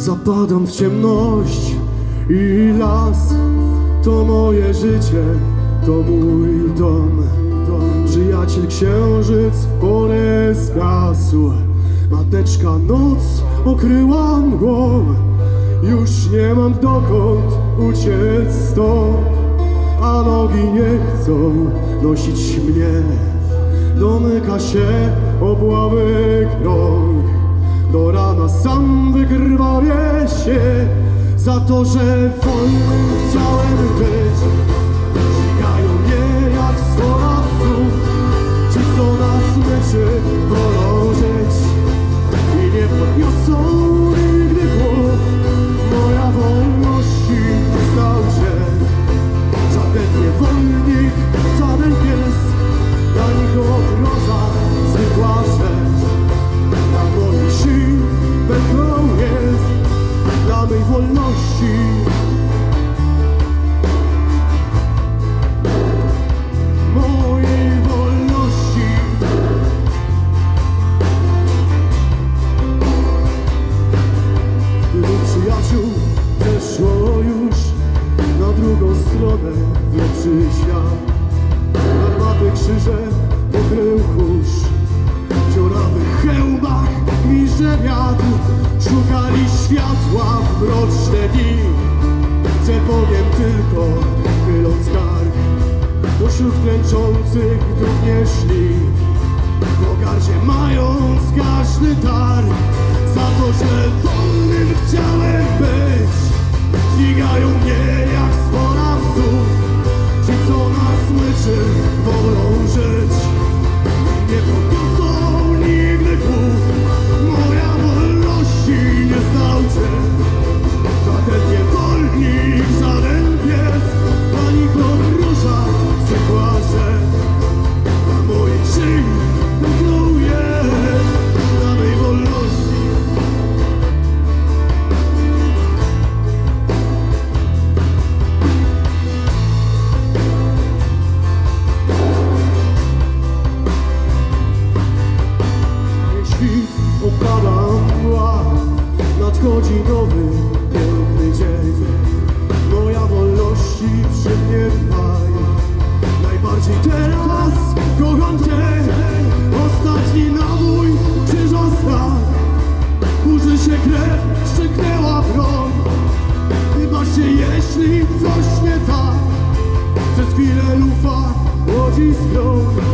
Zapadam w ciemność i las. To moje życie, to mój dom. Przyjaciel księżyc, pole zgasł. Mateczka noc okryła mgłą Już nie mam dokąd uciec stąd. A nogi nie chcą nosić mnie. Domyka się obławy krąg. Do rana sam Za to, że wolnym chciałem być drugą stronę w lepszy świat. Armaty krzyże pokrył kurz, w dziurawych hełmach mirze wiatr. Szukali światła w mroczne dni, chcę powiem tylko chyląc kark. Pośród klęczących dumnie szli, w pogardzie mając każdy dar Za to, że wolnym far, hoje estou